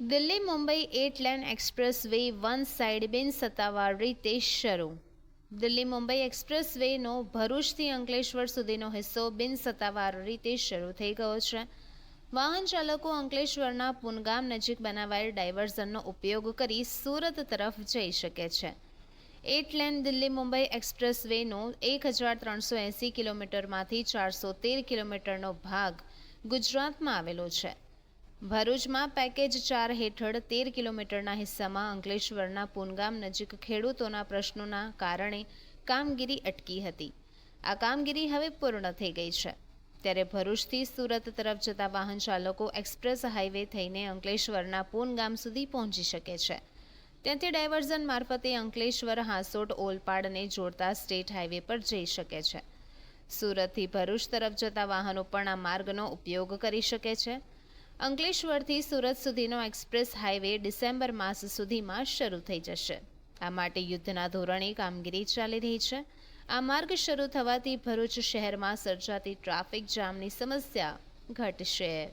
Delhi Mumbai eight lane expressway one side બિન સત્તાવાર રીતે શરૂ. દિલ્હી મુંબઈ એક્સપ્રેસ વેનો ભરૂચથી અંકલેશ્વર સુધીનો હિસ્સો બિન સત્તાવાર રીતે શરૂ થઈ ગયો છે. વાહન ચાલકો અંકલેશ્વરના પુનગામ નજીક બનાવાયેલ ડાયવર્ઝનનો ઉપયોગ કરી સુરત તરફ જઈ શકે છે. Eight lane Delhi Mumbai express વેનો એક હજાર ત્રણસો એંસી કિલોમીટરમાંથી ચારસો તેર કિલોમીટરનો ભાગ ગુજરાતમાં આવેલો છે. ભરૂચમાં પેકેજ ચાર હેઠળ તેર કિલોમીટરના હિસ્સામાં અંકલેશ્વરના પુનગામ નજીક ખેડૂતોના પ્રશ્નોના કારણે કામગીરી અટકી હતી. આ કામગીરી હવે પૂર્ણ થઈ ગઈ છે. ત્યારે ભરૂચથી સુરત તરફ જતા વાહન ચાલકો એક્સપ્રેસ હાઈવે થઈને અંકલેશ્વરના પૂનગામ સુધી પહોંચી શકે છે. ત્યાંથી ડાયવર્ઝન મારફતે અંકલેશ્વર, હાંસોટ, ઓલપાડને જોડતા સ્ટેટ હાઈવે પર જઈ શકે છે. સુરતથી ભરૂચ તરફ જતા વાહનો પણ આ માર્ગનો ઉપયોગ કરી શકે છે. અંકલેશ્વરથી સુરત સુધીનો એક્સપ્રેસ હાઈવે ડિસેમ્બર માસ સુધીમાં શરૂ થઈ જશે. આ માટે યુદ્ધના ધોરણે કામગીરી ચાલી રહી છે. આ માર્ગ શરૂ થવાથી ભરૂચ શહેરમાં સર્જાતી ટ્રાફિક જામની સમસ્યા ઘટશે.